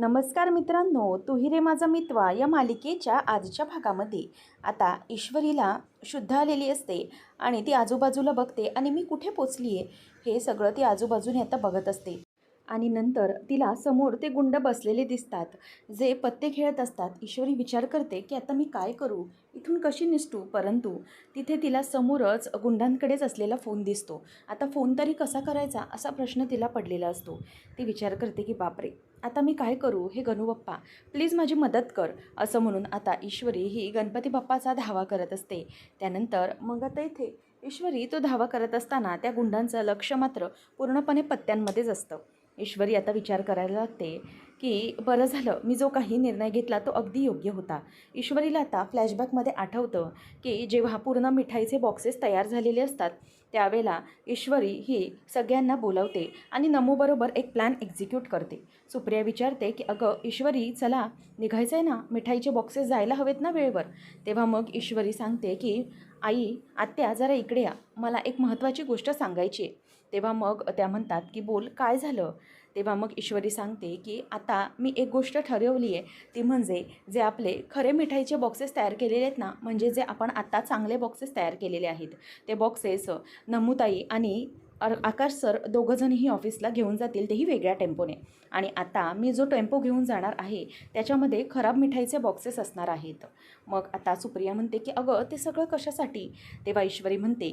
नमस्कार मित्रांनो तुही रे माझा मित्वा या मालिकेच्या आजच्या भागामध्ये. आता ईश्वरीला शुद्ध आलेली असते आणि ती आजूबाजूला बघते आणि मी कुठे पोचली आहे हे सगळं ती आजूबाजूने आता बघत असते. आणि नंतर तिला समोर ते गुंड बसलेले दिसतात. जे पत्ते खेळत असतात. ईश्वरी विचार करते की आता मी काय करू? इथून कशी निसटू? परंतु तिथे तिला समोरच गुंडांकडेच असलेला फोन दिसतो. आता फोन तरी कसा करायचा? असा प्रश्न तिला पडलेला असतो. ती विचार करते की बापरे! आता मी काय करू? हे गणूबप्पा प्लीज माझी मदत कर. असं म्हणून आता ईश्वरी ही गणपती बाप्पाचा धावा करत असते. त्यानंतर मग आता इथे ईश्वरी तो धावा करत असताना त्या गुंडांचं लक्ष मात्र पूर्णपणे पत्त्यांमध्येच असतं. ईश्वरी आता विचार करायला लागते की बरं झालं मी जो काही निर्णय घेतला तो अगदी योग्य होता. ईश्वरीला आता फ्लॅशबॅकमध्ये आठवतं की जेव्हा पूर्ण मिठाईचे बॉक्सेस तयार झालेले असतात त्यावेळेला ईश्वरी ही सगळ्यांना बोलवते आणि नमूबरोबर एक प्लॅन एक्झिक्यूट करते. सुप्रिया विचारते की अगं ईश्वरी चला निघायचं आहे ना? मिठाईचे बॉक्सेस जायला हवेत ना वेळेवर? तेव्हा मग ईश्वरी सांगते की आई आत्या जरा इकडे या. मला एक महत्त्वाची गोष्ट सांगायची आहे. तेव्हा मग त्या म्हणतात की बोल काय झालं? तेव्हा मग ईश्वरी सांगते की आता मी एक गोष्ट ठरवली आहे. ती म्हणजे जे आपले खरे मिठाईचे बॉक्सेस तयार केलेले आहेत ना म्हणजे जे आपण आत्ता चांगले बॉक्सेस तयार केलेले आहेत. ते बॉक्सेस नमुताई आणि अर आकाश सर दोघंजणही ऑफिसला घेऊन जातील तेही वेगळ्या टेम्पोने आणि आता मी जो टेम्पो घेऊन जाणार आहे त्याच्यामध्ये खराब मिठाईचे बॉक्सेस असणार आहेत. मग आता सुप्रिया म्हणते की अगं ते सगळं कशासाठी? तेव्हा ईश्वरी म्हणते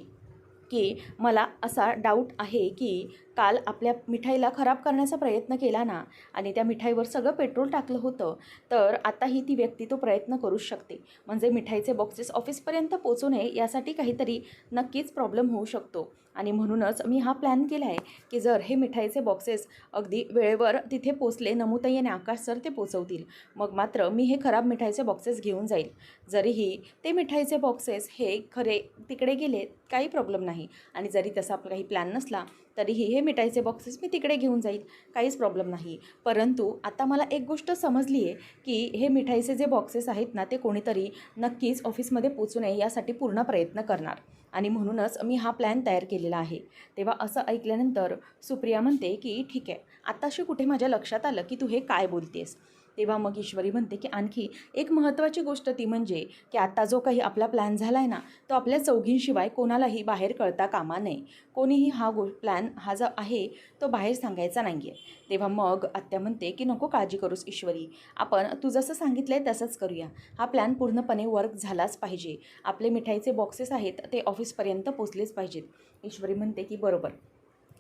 की मला असा डाऊट आहे की काल आपल्या मिठाईला खराब करण्याचा प्रयत्न केला ना आणि त्या मिठाईवर सगळं पेट्रोल टाकलं होतं तर आताही ती व्यक्ती तो प्रयत्न करूच शकते. म्हणजे मिठाईचे बॉक्सेस ऑफिसपर्यंत पोचू नये यासाठी काहीतरी नक्कीच प्रॉब्लेम होऊ शकतो. आणि म्हणूनच मी हा प्लॅन केला आहे की जर हे मिठाईचे बॉक्सेस अगदी वेळेवर तिथे पोचले नमुताई आणि आकाश सर ते पोचवतील मग मात्र मी हे खराब मिठाईचे बॉक्सेस घेऊन जाईल. जरीही ते मिठाईचे बॉक्सेस हे खरे तिकडे गेले काही प्रॉब्लेम नाही. आणि जरी तसा आपला काही प्लॅन नसला तरीही हे मिठाईचे बॉक्सेस मी तिकडे घेऊन जाईल. काहीच प्रॉब्लेम नाही. परंतु आता मला एक गोष्ट समजली आहे की हे मिठाईचे जे बॉक्सेस आहेत ना ते कोणीतरी नक्कीच ऑफिसमध्ये पोचू नये यासाठी पूर्ण प्रयत्न करणार. आणि म्हणूनच मी हा प्लॅन तयार केलेला आहे. तेव्हा असं ऐकल्यानंतर सुप्रिया म्हणते की ठीक आहे. आताशी कुठे माझ्या लक्षात आलं की तू हे काय बोलतेस? तेव्हा मग ईश्वरी म्हणते की आणखी एक महत्त्वाची गोष्ट ती म्हणजे की आत्ता जो काही आपला प्लॅन झाला आहे ना तो आपल्या चौघींशिवाय कोणालाही बाहेर कळता कामा नये. कोणीही हा गो प्लॅन हा जो आहे तो बाहेर सांगायचा नाही आहे तेव्हा मग आत्या म्हणते की नको काळजी करूस ईश्वरी. आपण तू जसं सांगितलं आहे तसंच करूया. हा प्लॅन पूर्णपणे वर्क झालाच पाहिजे. आपले मिठाईचे बॉक्सेस आहेत ते ऑफिसपर्यंत पोचलेच पाहिजेत. ईश्वरी म्हणते की बरोबर.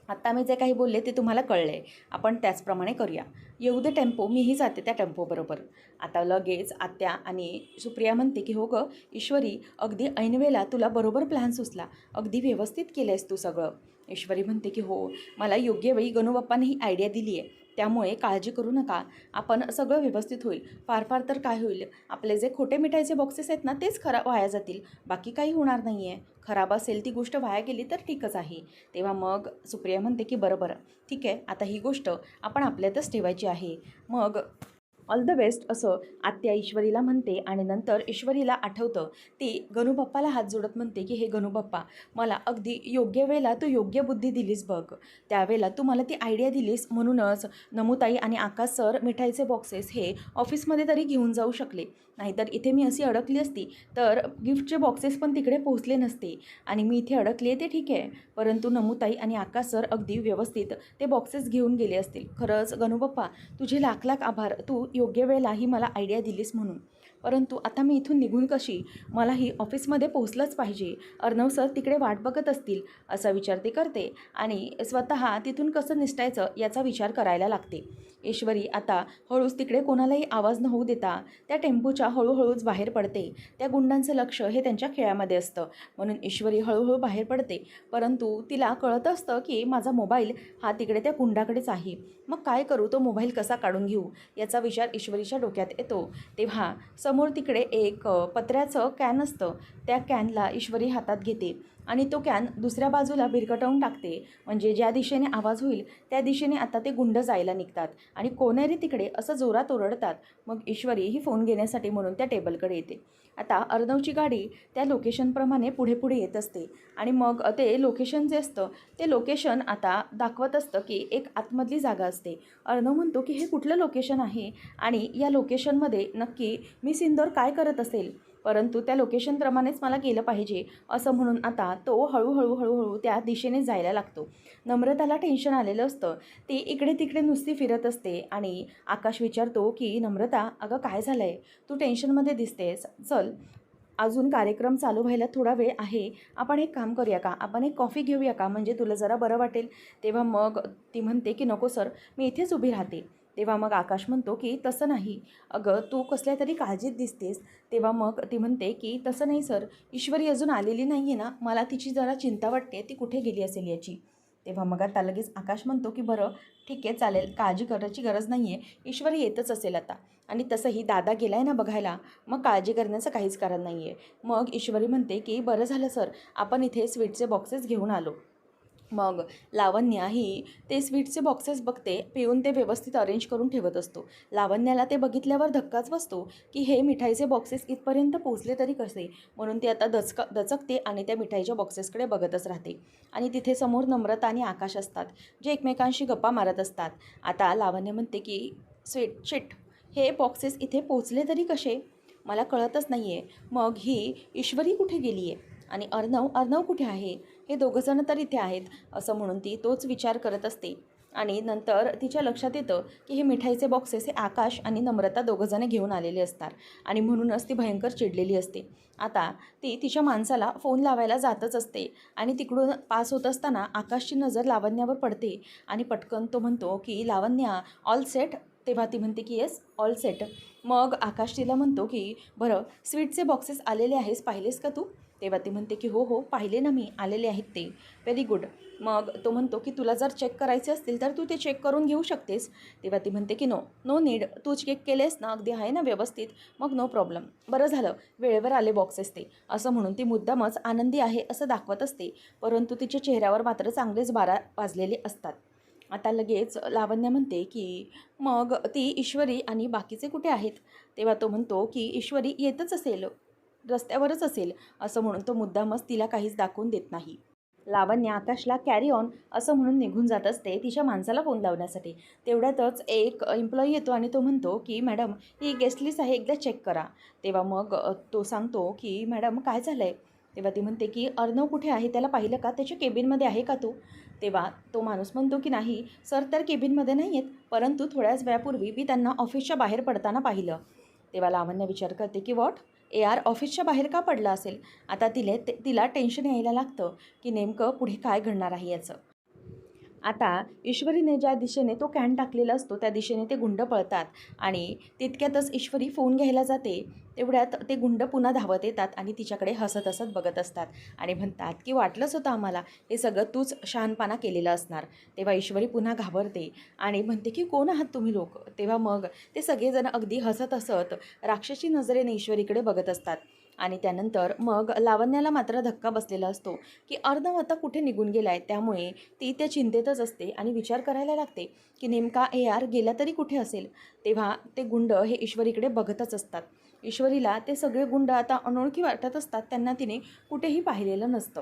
आत्ता मी जे काही बोलले ते तुम्हाला कळलं. आहे आपण त्याचप्रमाणे करूया. येऊ दे टेम्पो मीही जाते त्या टेम्पोबरोबर आता लगेच आत्या आणि सुप्रिया म्हणते की हो गं ईश्वरी अगदी ऐनवेळेला तुला बरोबर प्लॅन सुचला. अगदी व्यवस्थित केलं आहेस तू सगळं. ईश्वरी म्हणते की हो मला योग्य वेळी गणूबाप्पाने ही आयडिया दिली आहे त्यामुळे काळजी करू नका. आपण सगळं व्यवस्थित होईल. फार फार तर काय होईल? आपले जे खोटे मिठाईचे बॉक्सेस आहेत ना तेच खराब वाया जातील. बाकी काही होणार नाही आहे खराब असेल ती गोष्ट वाया गेली तर ठीकच आहे. तेव्हा मग सुप्रिया म्हणते की बरं बरं. ठीक आहे आता ही गोष्ट आपण आपल्यातच ठेवायची आहे. मग ऑल द बेस्ट असं आत्या ईश्वरीला म्हणते आणि नंतर ईश्वरीला आठवतं. ती गणूबाप्पाला हात जोडत म्हणते की हे गणूबाप्पा मला अगदी योग्य वेळेला तू योग्य बुद्धी दिलीस बघ. त्यावेळेला तू मला ती आयडिया दिलीस म्हणूनच नमुताई आणि आकाश सर मिठाईचे बॉक्सेस हे ऑफिसमध्ये तरी घेऊन जाऊ शकले. नाहीतर इथे मी अशी अडकली असती तर गिफ्टचे बॉक्सेस पण तिकडे पोहोचले नसते. आणि मी इथे अडकले ते ठीक आहे परंतु नमुताई आणि आकाश सर अगदी व्यवस्थित ते बॉक्सेस घेऊन गेले असतील. खरंच गणूबप्पा तुझे लाख लाख आभार. तू योग्य वेळेला ही मला आयडिया दिलीस म्हणून. परंतु आता मी इथून निघून कशी? मलाही ऑफिसमध्ये पोहोचलंच पाहिजे. अर्णव सर तिकडे वाट बघत असतील असा विचार ती करते आणि स्वतः तिथून कसं निसटायचं याचा विचार करायला लागते. ईश्वरी आता हळूच तिकडे कोणालाही आवाज न होऊ देता त्या टेम्पोच्या हळूहळूच बाहेर पडते. त्या गुंडांचं लक्ष हे त्यांच्या खेळामध्ये असतं. म्हणून ईश्वरी हळूहळू बाहेर पडते. परंतु तिला कळत असतं की माझा मोबाईल हा तिकडे त्या गुंडाकडेच आहे. मग काय करू? तो मोबाईल कसा काढून घेऊ? याचा विचार ईश्वरीच्या डोक्यात येतो. तेव्हा समोर तिकडे एक पत्र्याचं कॅन असतं. त्या कॅनला ईश्वरी हातात घेते आणि तो कॅन दुसऱ्या बाजूला भिरकटवून टाकते. म्हणजे ज्या दिशेने आवाज होईल त्या दिशेने आता ते गुंड जायला निघतात आणि कोणेरी तिकडे असं जोरात ओरडतात. मग ईश्वरी ही फोन घेण्यासाठी म्हणून त्या टेबलकडे येते. आता अर्णवची गाडी त्या लोकेशनप्रमाणे पुढे पुढे येत असते आणि मग ते लोकेशन जे असतं ते लोकेशन आता दाखवत असतं की एक आतमधली जागा असते. अर्णव म्हणतो की हे कुठलं लोकेशन आहे? आणि या लोकेशनमध्ये नक्की मी सिंदोर काय करत असेल? परंतु त्या लोकेशनप्रमाणेच मला केलं पाहिजे असं म्हणून आता तो हळूहळू हळूहळू त्या दिशेने जायला लागतो. नम्रताला टेन्शन आलेलं असतं. ती इकडे तिकडे नुसती फिरत असते आणि आकाश विचारतो की नम्रता अगं काय झालं आहे तू टेन्शनमध्ये दिसतेस. चल. अजून कार्यक्रम चालू व्हायला थोडा वेळ आहे. आपण एक काम करूया का? आपण एक कॉफी घेऊया का? म्हणजे तुला जरा बरं वाटेल. तेव्हा मग ती म्हणते की नको सर. मी इथेच उभी राहते. तेव्हा मग आकाश म्हणतो की तसं नाही. अगं तू कसल्या तरी काळजीत दिसतेस. तेव्हा मग ती म्हणते की तसं नाही सर. ईश्वरी अजून आलेली नाही आहे ना. मला तिची जरा चिंता वाटते. ती कुठे गेली असेल याची? तेव्हा मग आता लगेच आकाश म्हणतो की बरं ठीक आहे चालेल. काळजी करायची गरज नाही आहे ईश्वरी येतच असेल आता. आणि तसंही दादा गेला आहे ना बघायला. मग काळजी करण्याचं काहीच कारण नाही आहे मग ईश्वरी म्हणते की बरं झालं सर. आपण इथे स्वीटचे बॉक्सेस घेऊन आलो. मग लावण्या ही ते स्वीटचे बॉक्सेस बघते पिऊन ते व्यवस्थित अरेंज करून ठेवत असतो. लावण्याला ते बघितल्यावर धक्काच बसतो की हे मिठाईचे बॉक्सेस इथपर्यंत पोचले तरी कसे? म्हणून ते आता दचक दचकते आणि त्या मिठाईच्या बॉक्सेसकडे बघतच राहते. आणि तिथे समोर नम्रता आणि आकाश असतात जे एकमेकांशी गप्पा मारत असतात. आता लावण्य म्हणते की स्वीट शिट हे बॉक्सेस इथे पोचले तरी कसे? मला कळतच नाही आहे मग ही ईश्वरी कुठे गेली आहे आणि अर्णव अर्णव कुठे आहे? हे दोघंजणं तर इथे आहेत असं म्हणून ती तोच विचार करत असते. आणि नंतर तिच्या लक्षात येतं की हे मिठाईचे बॉक्सेस हे आकाश आणि नम्रता दोघंजणं घेऊन आलेले असतात आणि म्हणूनच ती भयंकर चिडलेली असते. आता ती तिच्या माणसाला फोन लावायला जातच असते आणि तिकडून पास होत असताना आकाशची नजर लावण्यावर पडते आणि पटकन तो म्हणतो की लावण्या ऑल सेट तेव्हा ती म्हणते की येस ऑल सेट मग आकाश तिला म्हणतो की बरं स्वीटचे बॉक्सेस आलेले आहेस पाहिलेस का तू? तेव्हा ती म्हणते की हो हो पाहिले ना मी आलेले आहेत ते. व्हेरी गुड मग तो म्हणतो की तुला जर चेक करायचे असतील तर तू ते चेक करून घेऊ शकतेस. तेव्हा ती म्हणते की नो नो नीड तू चेक केलेस ना अगदी आहे ना व्यवस्थित. मग नो प्रॉब्लेम बरं झालं. वेळेवर आले बॉक्सेस ते. असं म्हणून ती मुद्दामच आनंदी आहे असं दाखवत असते. परंतु तिच्या चेहऱ्यावर मात्र चांगलेच बारा वाजलेले असतात. आता लगेच लावण्य म्हणते की मग ती ईश्वरी आणि बाकीचे कुठे आहेत? तेव्हा तो म्हणतो की ईश्वरी येतच असेल. रस्त्यावरच असेल असं म्हणून तो मुद्दामच तिला काहीच दाखवून देत नाही. लावण्य आकाशला कॅरी ऑन असं म्हणून निघून जात असते तिच्या माणसाला फोन लावण्यासाठी. तेवढ्यातच एक एम्प्लॉई येतो आणि तो म्हणतो की मॅडम ही गेस्ट लिस्ट आहे एकदा चेक करा. तेव्हा मग तो सांगतो की मॅडम काय झालं आहे तेव्हा ती म्हणते की अर्णव कुठे आहे? त्याला पाहिलं का? त्याच्या केबिनमध्ये आहे का तो? तेव्हा तो माणूस म्हणतो की नाही सर तर केबिनमध्ये नाही आहेत परंतु थोड्याच वेळापूर्वी मी त्यांना ऑफिसच्या बाहेर पडताना पाहिलं. तेव्हा लावण्य विचार करते की वॉट ए आर ऑफिसच्या बाहेर का पडला असेल? आता तिले ते तिला टेन्शन यायला लागतं की नेमकं पुढे काय घडणार आहे याचं. आता ईश्वरीने ज्या दिशेने तो कॅन टाकलेला असतो त्या दिशेने ते गुंड पळतात आणि तितक्यातच ईश्वरी फोन घ्यायला जाते तेवढ्यात ते गुंड पुन्हा धावत येतात आणि तिच्याकडे हसत हसत बघत असतात आणि म्हणतात की वाटलंच होतं आम्हाला हे सगळं तूच शहाणपणा केलेलं असणार. तेव्हा ईश्वरी पुन्हा घाबरते आणि म्हणते की कोण आहात तुम्ही लोक? तेव्हा मग ते सगळेजण अगदी हसत हसत राक्षसी नजरेने ईश्वरीकडे बघत असतात. आणि त्यानंतर मग लावण्याला मात्र धक्का बसलेला असतो की अर्णव आता कुठे निघून गेला आहे त्यामुळे ती त्या चिंतेतच असते आणि विचार करायला लागते की नेमका ए आर गेला तरी कुठे असेल? तेव्हा ते गुंड हे ईश्वरीकडे बघतच असतात. ईश्वरीला ते सगळे गुंड आता अनोळखी वाटत असतात त्यांना तिने कुठेही पाहिलेलं नसतं.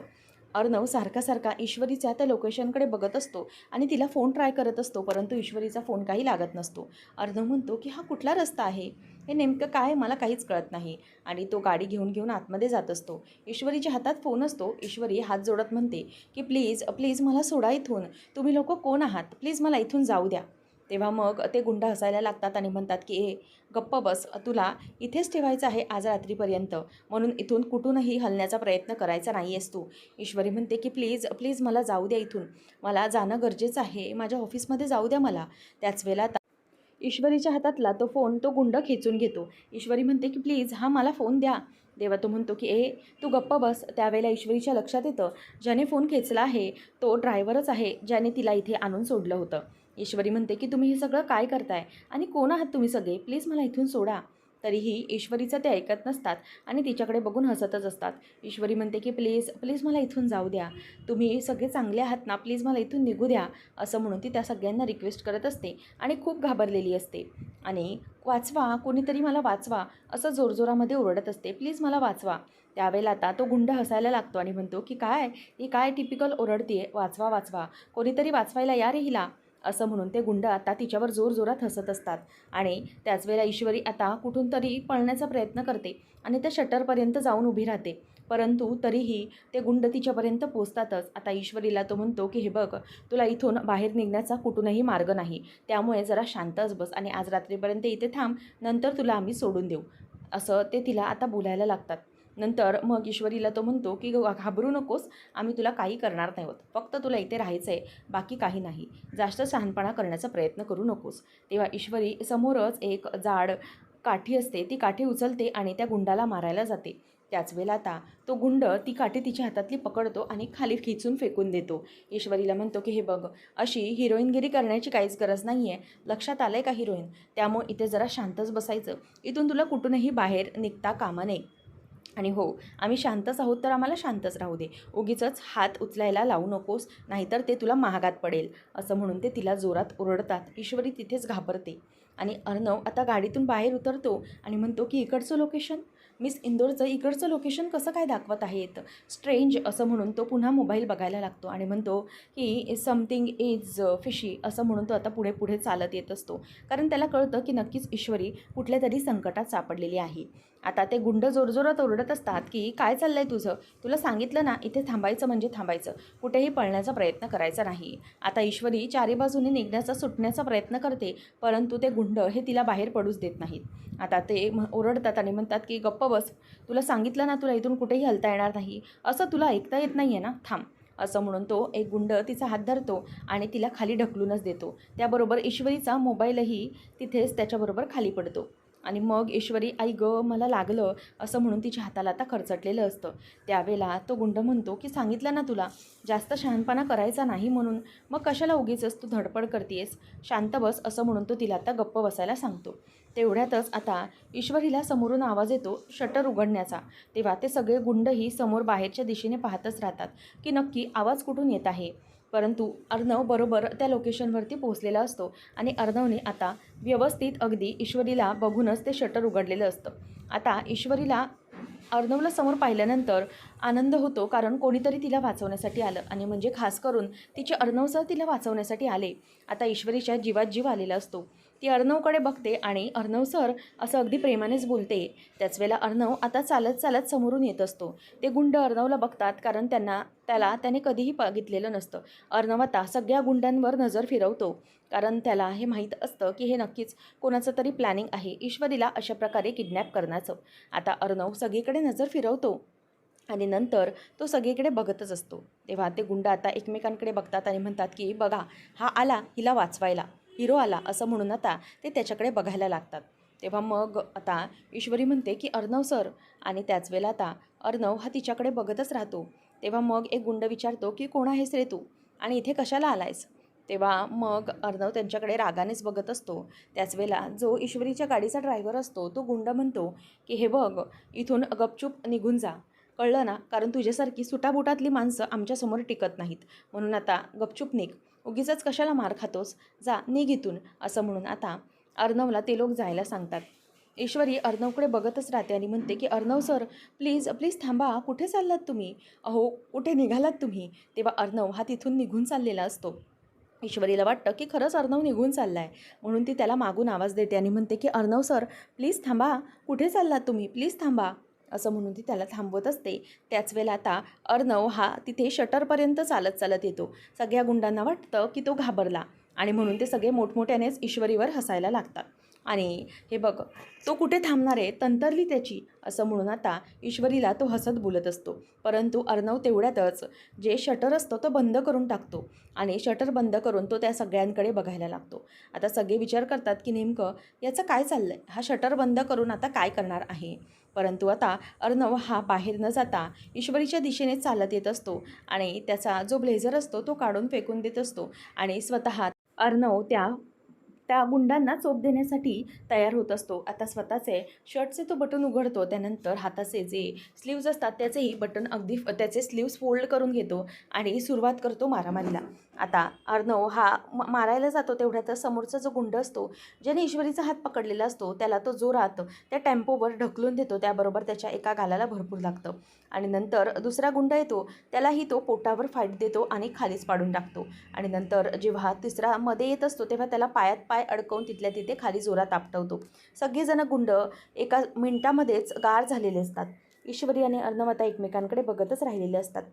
अर्णव सारखा सारखा ईश्वरीच्या त्या लोकेशनकडे बघत असतो आणि तिला फोन ट्राय करत असतो परंतु ईश्वरीचा फोन काही लागत नसतो. अर्णव म्हणतो की हा कुठला रस्ता आहे? हे नेमकं काय मला काहीच कळत नाही. आणि तो गाडी घेऊन घेऊन आतमध्ये जात असतो. ईश्वरीच्या हातात फोन असतो. ईश्वरी हात जोडत म्हणते की प्लीज प्लीज मला सोडा इथून. तुम्ही लोक कोण आहात? प्लीज मला इथून जाऊ द्या. तेव्हा मग ते गुंड हसायला लागतात आणि म्हणतात की ए गप्प बस तुला इथेच ठेवायचं आहे आज रात्रीपर्यंत. म्हणून इथून कुठूनही हलण्याचा प्रयत्न करायचा नाही आहेस तू. ईश्वरी म्हणते की प्लीज प्लीज मला जाऊ द्या इथून. मला जाणं गरजेचं आहे. माझ्या ऑफिसमध्ये जाऊ द्या मला. त्याच वेळेला ईश्वरीच्या हातातला तो फोन तो गुंड खेचून घेतो. ईश्वरी म्हणते की प्लीज हा मला फोन द्या. देवा तो म्हणतो की ए तू गप्प बस. त्यावेळेला ईश्वरीच्या लक्षात येतं ज्याने फोन खेचला आहे तो ड्रायव्हरच आहे ज्याने तिला इथे आणून सोडलं होतं. ईश्वरी म्हणते की तुम्ही हे सगळं काय करताय? आणि कोण आहात तुम्ही सगळे? प्लीज मला इथून सोडा. तरीही ईश्वरीचं ते ऐकत नसतात आणि तिच्याकडे बघून हसतच असतात. ईश्वरी म्हणते की प्लीज प्लीज मला इथून जाऊ द्या. तुम्ही सगळे चांगले आहात ना प्लीज मला इथून निघू द्या. असं म्हणून ती त्या सगळ्यांना रिक्वेस्ट करत असते आणि खूप घाबरलेली असते. आणि वाचवा कोणीतरी मला वाचवा. असं जोरजोरामध्ये ओरडत असते. प्लीज मला वाचवा. त्यावेळेला आता तो गुंड हसायला लागतो आणि म्हणतो की काय? ही काय टिपिकल ओरडतीये? वाचवा वाचवा. कोणीतरी वाचवायला या रे हिला. असं म्हणून ते गुंड आता तिच्यावर जोरजोरात हसत असतात. आणि त्याच वेळेला ईश्वरी आता कुठून तरी पळण्याचा प्रयत्न करते आणि त्या शटरपर्यंत जाऊन उभी राहते. परंतु तरीही ते गुंड तिच्यापर्यंत पोचतातच. आता ईश्वरीला तो म्हणतो की हे बघ तुला इथून बाहेर निघण्याचा कुठूनही मार्ग नाही. त्यामुळे जरा शांतच बस आणि आज रात्रीपर्यंत इथे थांब. नंतर तुला आम्ही सोडून देऊ. असं ते तिला आता बोलायला लागतात. नंतर मग ईश्वरीला तो म्हणतो की घाबरू नकोस आम्ही तुला काही करणार नाही होत. फक्त तुला इथे राहायचं आहे बाकी काही नाही. जास्त शहाणपणा करण्याचा प्रयत्न करू नकोस. तेव्हा ईश्वरी समोरच एक जाड काठी असते ती काठी उचलते आणि त्या गुंडाला मारायला जाते. त्याच वेळेला आता तो गुंड ती काठी तिच्या हातातली पकडतो आणि खाली खिचून फेकून देतो. ईश्वरीला म्हणतो की हे बघ अशी हिरोईनगिरी करण्याची काहीच गरज नाही आहे लक्षात आलं आहे का हिरोईन? त्यामुळे इथे जरा शांतच बसायचं. इथून तुला कुठूनही बाहेर निघता कामा नये. आणि हो आम्ही शांतच आहोत तर आम्हाला शांतच राहू दे. उगीच हात उचलायला लावू नकोस नाहीतर ते तुला महागात पडेल. असं म्हणून ते तिला जोरात ओरडतात. ईश्वरी तिथेच घाबरते. आणि अर्णव आता गाडीतून बाहेर उतरतो आणि म्हणतो की इकडचं लोकेशन मिस इंदोरचं इकडचं लोकेशन कसं काय दाखवत आहेत? स्ट्रेंज असं म्हणून तो पुन्हा मोबाईल बघायला लागतो आणि म्हणतो की समथिंग इज फिशी असं म्हणून तो आता पुढे पुढे चालत येत असतो. कारण त्याला कळतं की नक्कीच ईश्वरी कुठल्या तरी संकटात सापडलेली आहे. आता ते गुंड जोरजोरात ओरडत असतात की काय चाललं आहे तुझं? तुला सांगितलं ना इथे थांबायचं म्हणजे थांबायचं. कुठेही पळण्याचा प्रयत्न करायचा नाही. आता ईश्वरी चारी बाजूने निघण्याचा सुटण्याचा प्रयत्न करते परंतु ते गुंड हे तिला बाहेर पडूच देत नाहीत. आता ते ओरडतात आणि म्हणतात की गप्प बस. तुला सांगितलं ना तुला इथून कुठेही हलता येणार नाही. असं तुला ऐकता येत नाही आहे ना? थांब. असं म्हणून तो एक गुंड तिचा हात धरतो आणि तिला खाली ढकलूनच देतो. त्याबरोबर ईश्वरीचा मोबाईलही तिथेच त्याच्याबरोबर खाली पडतो. आणि मग ईश्वरी आई ग मला लागलं असं म्हणून तिच्या हाताला आता खरचटलेलं असतं. त्यावेळेला तो गुंड म्हणतो की सांगितलं ना तुला जास्त शहाणपणा करायचा नाही म्हणून मग कशाला उगीचच तू धडपड करतेस शांत बस असं म्हणून तो तिला आता गप्प बसायला सांगतो. तेवढ्यातच आता ईश्वरीला समोरून आवाज येतो शटर उघडण्याचा. तेव्हा ते सगळे गुंडही समोर बाहेरच्या दिशेने पाहतच राहतात की नक्की आवाज कुठून येत आहे. परंतु अर्णव बरोबर त्या लोकेशनवरती पोहोचलेला असतो आणि अर्णवने आता व्यवस्थित अगदी ईश्वरीला बघूनच ते शटर उघडलेलं असतं. आता ईश्वरीला अर्णवला समोर पाहिल्यानंतर आनंद होतो कारण कोणीतरी तिला वाचवण्यासाठी आलं आणि म्हणजे खास करून तिचे अर्णवसह तिला वाचवण्यासाठी आले. आता ईश्वरीच्या जीवात जीव आलेला असतो. ती अर्णवकडे बघते आणि अर्णव सर असं अगदी प्रेमानेच बोलते. त्याच वेळेला अर्णव आता चालत चालत समोरून येत असतो. ते गुंड अर्णवला बघतात कारण त्यांना त्याला त्याने कधीही बघितलेलं नसतं. अर्णव आता सगळ्या गुंडांवर नजर फिरवतो. कारण त्याला हे माहीत असतं की हे नक्कीच कोणाचं तरी प्लॅनिंग आहे. ईश्वरीला अशा प्रकारे किडनॅप करण्याचं. आता अर्णव सगळीकडे नजर फिरवतो आणि नंतर तो सगळीकडे बघतच असतो. तेव्हा ते गुंड आता एकमेकांकडे बघतात आणि म्हणतात की बघा हा आला हिला वाचवायला. हिरो आला असं म्हणून आता ते त्याच्याकडे बघायला लागतात. तेव्हा मग आता ईश्वरी म्हणते की अर्णव सर. आणि त्याच वेळेला आता अर्णव हा तिच्याकडे बघतच राहतो. तेव्हा मग एक गुंड विचारतो की कोण आहेस रे तू? आणि इथे कशाला आलायस? तेव्हा मग अर्णव त्यांच्याकडे रागानेच बघत असतो. त्याच वेळेला जो ईश्वरीच्या गाडीचा ड्रायव्हर असतो तो गुंड म्हणतो की हे बघ इथून गपचूप निघून जा. कळलं ना? कारण तुझ्यासारखी सुटाबुटातली माणसं आमच्यासमोर टिकत नाहीत. म्हणून आता गपचूप निघ. उगीचच कशाला मार खातोस? जा निघितून असं म्हणून आता अर्णवला ते लोक जायला सांगतात. ईश्वरी अर्णवकडे बघतच राहते आणि म्हणते की अर्णव सर प्लीज प्लीज थांबा. कुठे चाललात तुम्ही? अहो कुठे निघालात तुम्ही? तेव्हा अर्णव हा तिथून निघून चाललेला असतो. ईश्वरीला वाटतं की खरंच अर्णव निघून चालला आहे म्हणून ती त्याला मागून आवाज देते आणि म्हणते की अर्णव सर प्लीज थांबा. कुठे चाललात तुम्ही? प्लीज थांबा. असं म्हणून ती त्याला थांबवत असते. त्याच वेळेला आता अर्णव हा तिथे शटरपर्यंत चालत चालत येतो. सगळ्या गुंडांना वाटतं की तो घाबरला आणि म्हणून ते सगळे मोठमोठ्यानेच ईश्वरीवर हसायला लागतात. आणि हे बघ तो कुठे थांबणार आहे? तंतरली त्याची असं म्हणून आता ईश्वरीला तो हसत बोलत असतो. परंतु अर्णव तेवढ्यातच जे शटर असतं तो बंद करून टाकतो आणि शटर बंद करून तो त्या सगळ्यांकडे बघायला लागतो. आता सगळे विचार करतात की नेमकं याचं काय चाललं आहे हा शटर बंद करून आता काय करणार आहे? परंतु आता अर्णव हा बाहेर न जाता ईश्वरीच्या दिशेने चालत येत असतो आणि त्याचा जो ब्लेझर असतो तो काढून फेकून देत असतो आणि स्वतः अर्णव त्या त्या गुंडांना चोप देण्यासाठी तयार होत असतो. आता स्वतःचे शर्टचे तो बटन उघडतो. त्यानंतर हाताचे जे स्लीव्ज असतात त्याचेही बटन अगदी त्याचे स्लीव्ज फोल्ड करून घेतो आणि सुरुवात करतो मारामारीला. आता अर्णव हा म- मारायला जातो तेवढ्यात समोरचा जो गुंड असतो ज्याने ईश्वरीचा हात पकडलेला असतो त्याला तो जोरात त्या टेम्पोवर ढकलून देतो. त्याबरोबर त्याच्या एका गालाला भरपूर लागतं. आणि नंतर दुसरा गुंड येतो त्यालाही तो पोटावर फाईट देतो आणि खालीच पाडून टाकतो. आणि नंतर जेव्हा तिसरा मध्ये येत असतो तेव्हा त्याला पायात पाय अडकवून तिथल्या तिथे खाली जोरात आपटवतो. सगळेजण गुंड एका मिनिटामध्येच गार झालेले असतात. ईश्वरी आणि अर्णव आता एकमेकांकडे बघतच राहिलेले असतात.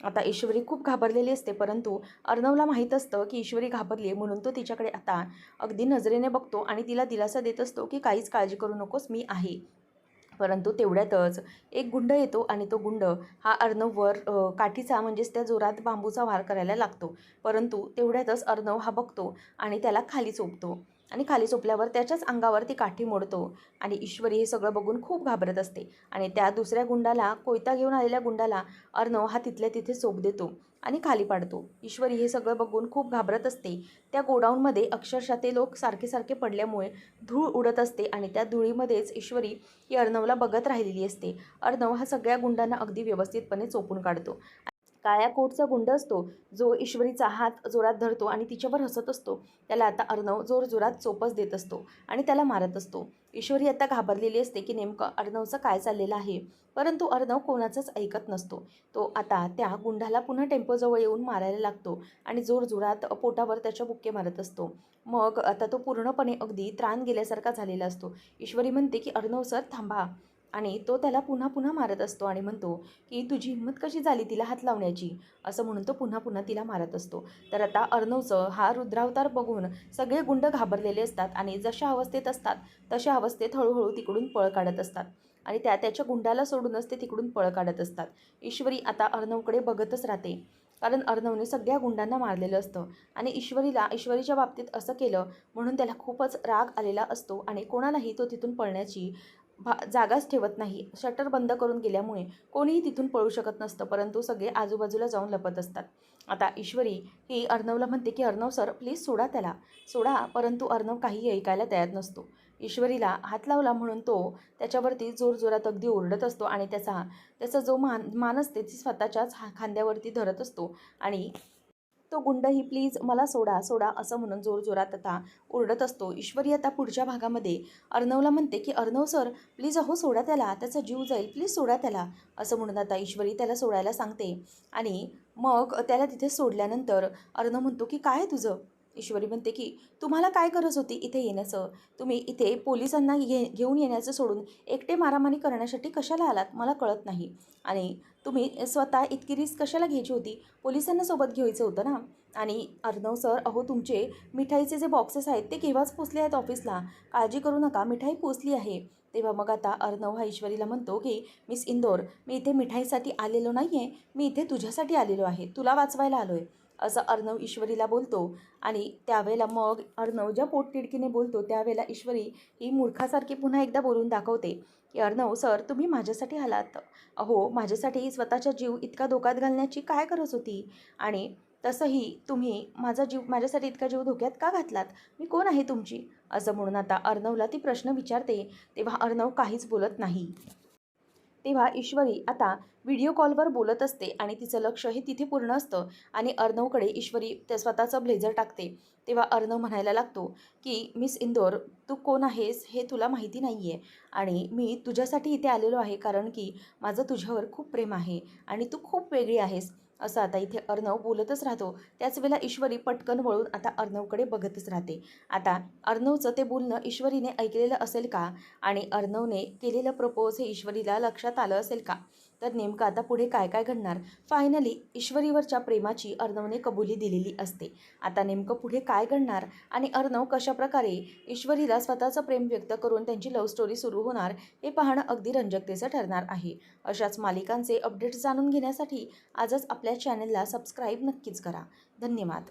आता ईश्वरी खूप घाबरलेली असते परंतु अर्णवला माहीत असतं की ईश्वरी घाबरली आहे म्हणून तो तिच्याकडे आता अगदी नजरेने बघतो आणि तिला दिलासा देत असतो की काहीच काळजी करू नकोस मी आहे. परंतु तेवढ्यातच एक गुंड येतो आणि तो गुंड हा अर्णववर काठीचा म्हणजेच त्या जोरात बांबूचा वार करायला लागतो. परंतु तेवढ्यातच अर्णव हा बघतो आणि त्याला खाली चोपतो आणि खाली चोपल्यावर त्याच्याच अंगावर ती काठी मोडतो आणि ईश्वरी हे सगळं बघून खूप घाबरत असते. आणि त्या दुसऱ्या गुंडाला कोयता घेऊन आलेल्या गुंडाला अर्णव हा तिथल्या तिथे चोप देतो. आणि खाली पाडतो. ईश्वरी हे सगळं बघून खूप घाबरत असते. त्या गोडाऊनमध्ये अक्षरशः ते लोक सारखे सारखे पडल्यामुळे धूळ उडत असते आणि त्या धुळीमध्येच ईश्वरी ही अर्णवला बघत राहिलेली असते. अर्णव हा सगळ्या गुंडांना अगदी व्यवस्थितपणे चोपून काढतो. काळ्या कोटचा गुंड असतो जो ईश्वरीचा हात जोरात धरतो आणि तिच्यावर हसत असतो. त्याला आता अर्णव जोर जोरात चोपच देत असतो आणि त्याला मारत असतो. ईश्वरी आता घाबरलेली असते की नेमकं अर्णवचं काय चाललेलं आहे. परंतु अर्णव कोणाचंच ऐकत नसतो. तो आता त्या गुंडाला पुन्हा टेम्पोजवळ येऊन मारायला लागतो आणि जोर जोरात पोटावर त्याच्या बुक्के मारत असतो. मग आता तो पूर्णपणे अगदी त्राण गेल्यासारखा झालेला असतो. ईश्वरी म्हणते की अर्णव सर थांबा. आणि तो त्याला पुन्हा पुन्हा मारत असतो आणि म्हणतो की तुझी हिंमत कशी झाली तिला हात लावण्याची? असं म्हणून तो पुन्हा पुन्हा तिला मारत असतो. तर आता अर्णवचं हा रुद्रावतार बघून सगळे गुंड घाबरलेले असतात आणि जशा अवस्थेत असतात तशा अवस्थेत हळूहळू तिकडून पळ काढत असतात. आणि त्या त्याच्या गुंडाला सोडूनच ते तिकडून पळ काढत असतात. ईश्वरी आता अर्णवकडे बघतच राहते. कारण अर्णवने सगळ्या गुंडांना मारलेलं असतं. आणि ईश्वरीला ईश्वरीच्या बाबतीत असं केलं म्हणून त्याला खूपच राग आलेला असतो आणि कोणालाही तो तिथून पळण्याची भा जागाच ठेवत नाही. शटर बंद करून गेल्यामुळे कोणीही तिथून पळू शकत नसतं परंतु सगळे आजूबाजूला जाऊन लपत असतात. आता ईश्वरी ही अर्णवला म्हणते की अर्णव सर प्लीज सोडा त्याला. सोडा परंतु अर्णव काही ऐकायला तयार नसतो. ईश्वरीला हात लावला म्हणून तो त्याच्यावरती जोरजोरात अगदी ओरडत असतो आणि त्याचा त्याचा जो मान मान असते ती स्वतःच्याच हा खांद्यावरती धरत असतो आणि तो गुंडही प्लीज मला सोडा सोडा असं म्हणून जोरजोरात आता ओरडत असतो. ईश्वरी आता पुढच्या भागामध्ये अर्णवला म्हणते की अर्णव सर प्लीज अहो सोडा त्याला त्याचा जीव जाईल प्लीज सोडा त्याला असं म्हणून आता ईश्वरी त्याला सोडायला सांगते. आणि मग त्याला तिथे सोडल्यानंतर अर्णव म्हणतो की काय तुझं? ईश्वरी म्हणते की तुम्हाला काय गरज होती इथे येण्याचं? तुम्ही इथे पोलिसांना घे घेऊन येण्याचं सोडून एकटे मारामारी करण्यासाठी कशाला आलात? मला कळत नाही. आणि तुम्ही स्वतः इतकी रिस्क कशाला घ्यायची होती? पोलिसांना सोबत घ्यायचं होतं ना? आणि अर्णव सर अहो तुमचे मिठाईचे जे बॉक्सेस आहेत ते केव्हाच पोचले आहेत ऑफिसला काळजी करू नका मिठाई पोचली आहे. तेव्हा मग आता अर्णव हा ईश्वरीला म्हणतो की मिस इंदोर मी इथे मिठाईसाठी आलेलो नाही आहे मी इथे तुझ्यासाठी आलेलो आहे. तुला वाचवायला आलो आहे असं अर्णव ईश्वरीला बोलतो आणि त्यावेळेला मग अर्णव ज्या पोटतिडकीने बोलतो त्यावेळेला ईश्वरी ही मूर्खासारखी पुन्हा एकदा बोलून दाखवते की अर्णव सर तुम्ही माझ्यासाठी आलात. अहो माझ्यासाठी स्वतःचा जीव इतका धोक्यात घालण्याची काय गरज होती? आणि तसंही तुम्ही माझा जीव माझ्यासाठी इतका जीव धोक्यात का घातलात? मी कोण आहे तुमची? असं म्हणून आता अर्णवला ती प्रश्न विचारते तेव्हा अर्णव काहीच बोलत नाही. तेव्हा ईश्वरी आता व्हिडिओ कॉलवर बोलत असते आणि तिचं लक्ष हे तिथे पूर्ण असतं आणि अर्णवकडे ईश्वरी त्या स्वतःचं ब्लेझर टाकते. तेव्हा अर्णव म्हणायला लागतो की मिस इंदोर तू कोण आहेस हे तुला माहिती नाही आहे आणि मी तुझ्यासाठी इथे आलेलो आहे कारण की माझं तुझ्यावर खूप प्रेम आहे आणि तू खूप वेगळी आहेस. असं आता इथे अर्णव बोलतच राहतो. त्याच वेळेला ईश्वरी पटकन वळून आता अर्णवकडे बघतच राहते. आता अर्णवचं ते बोलणं ईश्वरीने ऐकलेलं असेल का? आणि अर्णवने केलेलं प्रपोज हे ईश्वरीला लक्षात आलं असेल का? तर नेमकं आता पुढे काय काय घडणार? फायनली ईश्वरीवरच्या प्रेमाची अर्णवने कबुली दिलेली असते. आता नेमकं पुढे काय घडणार आणि अर्णव कशाप्रकारे ईश्वरीला स्वतःचं प्रेम व्यक्त करून त्यांची लव्ह स्टोरी सुरू होणार हे पाहणं अगदी रंजकतेचं ठरणार आहे. अशाच मालिकांचे अपडेट्स जाणून घेण्यासाठी आजच आपल्या चॅनलला सबस्क्राईब नक्कीच करा. धन्यवाद.